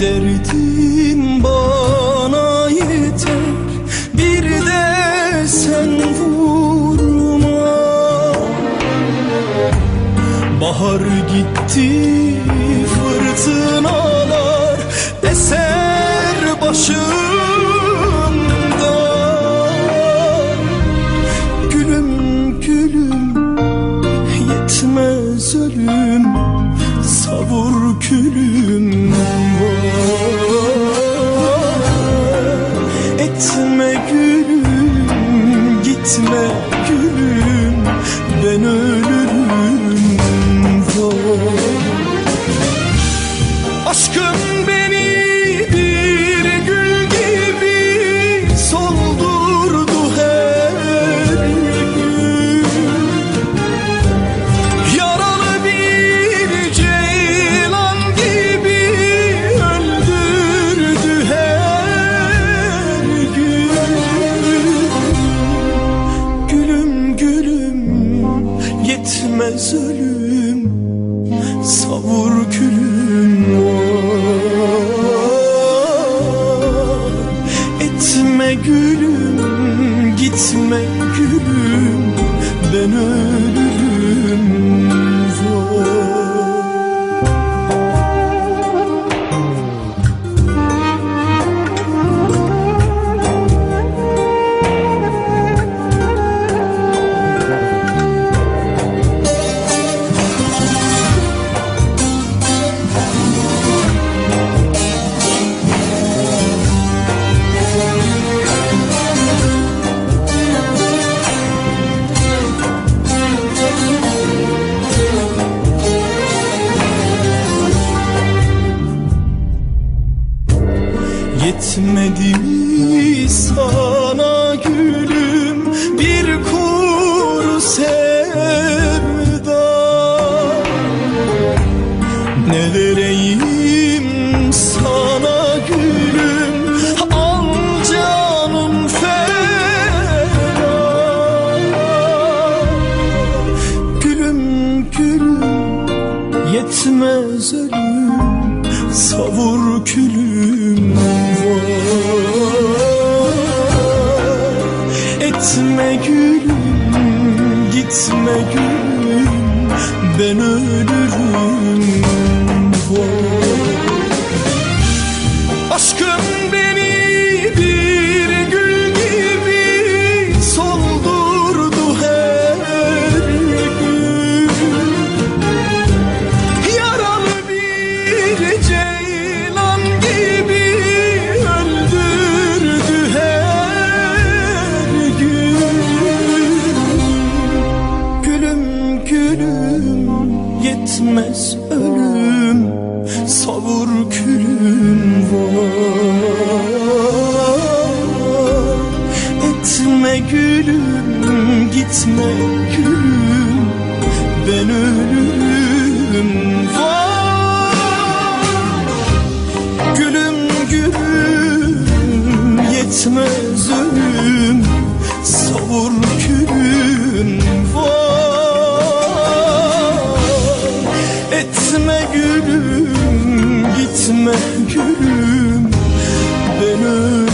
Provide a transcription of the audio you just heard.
Derdin bana yeter. Bir de sen vurma. Bahar gitti fırtınalar Eser başımda Gülüm gülüm yetmez ölüm Savur külüm var Etme gülüm gitme Yetmedi mi sana gülüm bir kuru sevda. Ne vereyim sana gülüm al canım feda. Gülüm gülüm yetmez ölüm savur külüm Etme gülüm gitme gülüm ben ölürüm Gülüm yetmez ölüm savur külüm var. Etme gülüm gitme gitme gülüm. Ben ölürüm